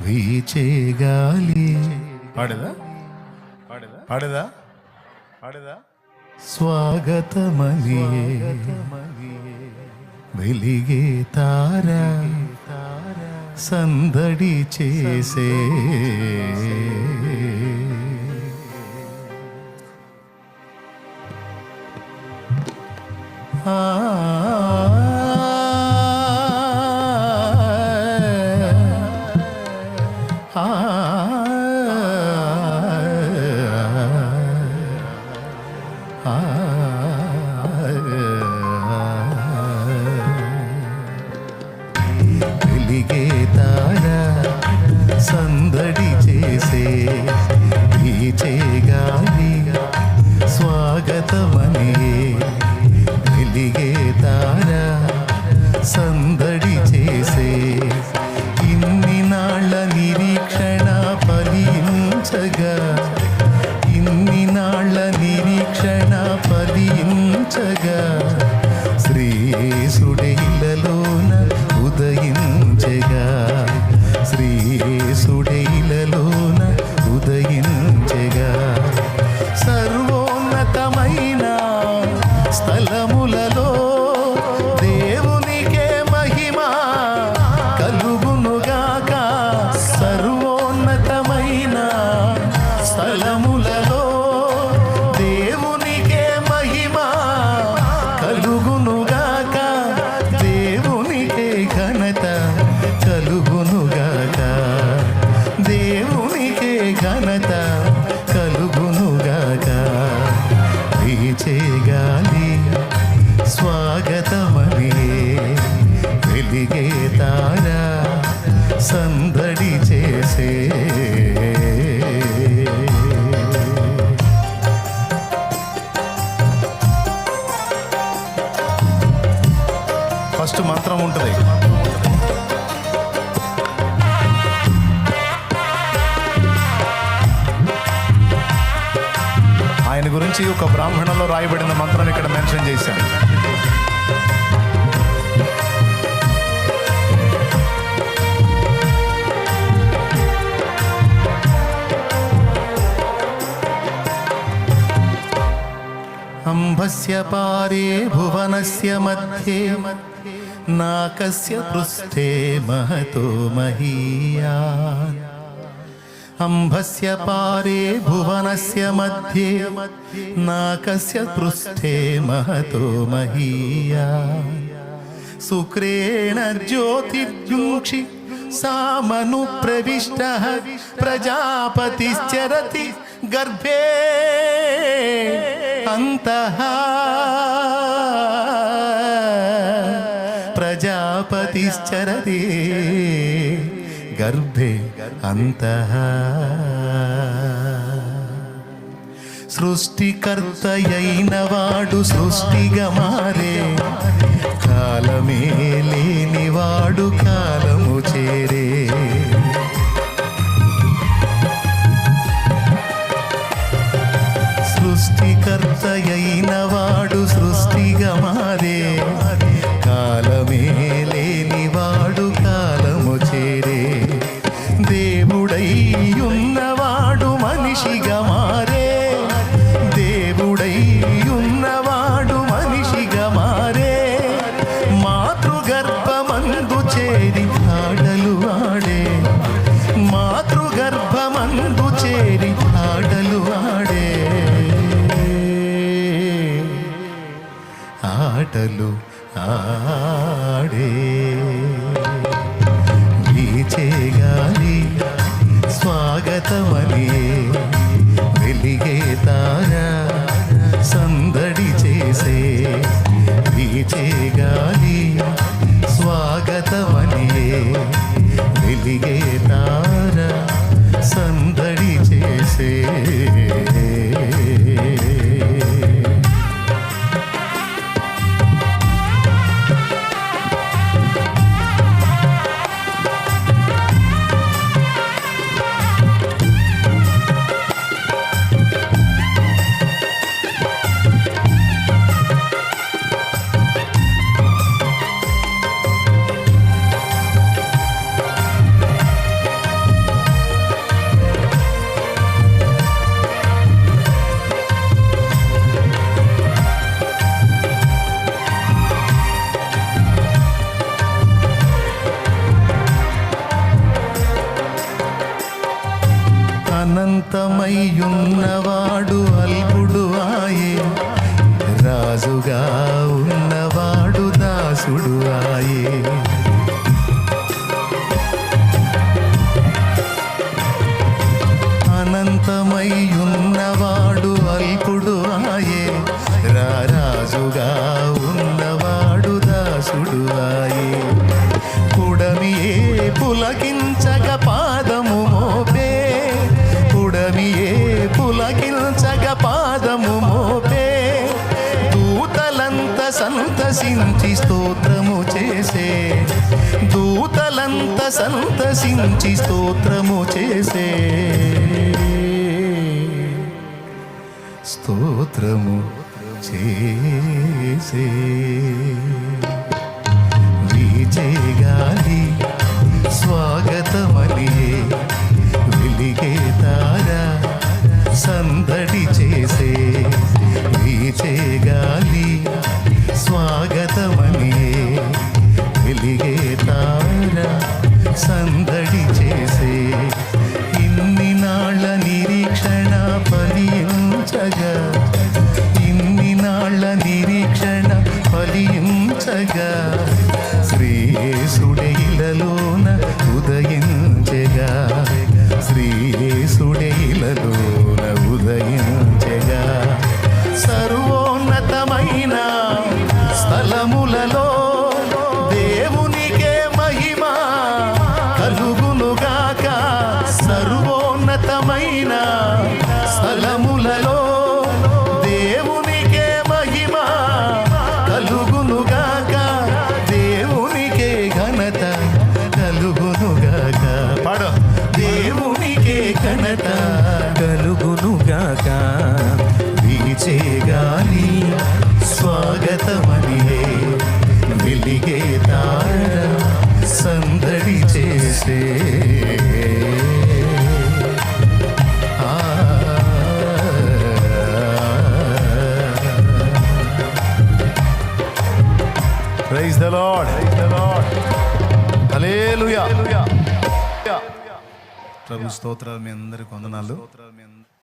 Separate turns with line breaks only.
వీచే గాలి. పాడదా? పాడదా? పాడదా? పాడదా? స్వాగతమలియే వెలిగే తార సందడి చేసే ఆ ఆ శ్రీ శ్రీసుడైలలోన వెలిగే తారా సందడి చేసే. ఫస్ట్ మంత్రం ఉంటుంది. ఆయన గురించి ఒక బ్రాహ్మణంలో రాయబడిన మంత్రం ఇక్కడ మెన్షన్ చేశాను. अस्य पारे भुवनस्य मध्ये, नाकस्य पृष्ठे महतो महीया। अम्भस्य पारे भुवनस्य मध्ये, नाकस्य पृष्ठे महतो महीया। सुक्रेण ज्योतिर्जुक्षि, सामनुप्रविष्टः प्रजापतिश्चरति गर्भे। అంతః ప్రజాపతిశ్చరతి గర్భే అంతః సృష్టికర్తయైన వాడు సృష్టిగా మారే కాలమే లేనివాడు కాలము చేరే ఆటలు ఆడే. వీచే గాలి స్వాగతమని వెలిగే తార సందడి చేసే. వీచే గాలి అనంతమయ్యున్నవాడు అల్పుడు ఆయే రాజుగా ఉన్నవాడు దాసుడు ఆయే అనంతమయ్యున్నవాడు అల్పుడు ఆయే రారాజుగా సంతసించి స్తోత్రము చేసే. దూతలంత సంతసించి స్తోత్రము చేసే. స్తోత్రము చేసే. వీచే గాలి స్వాగతమలియే. వెలిగే తారా సందడి చే ఇన్ని నాళ్ళ నిరీక్షణ ఫలించగా శ్రీయేసుడైలలోన వీచే గాలి స్వాగతమనియే వెలిగే తార సందడి చేసే ఆ. Praise the Lord. Hallelujah. ప్రభు స్తోత్రాలు మీ అందరికి వందనాలు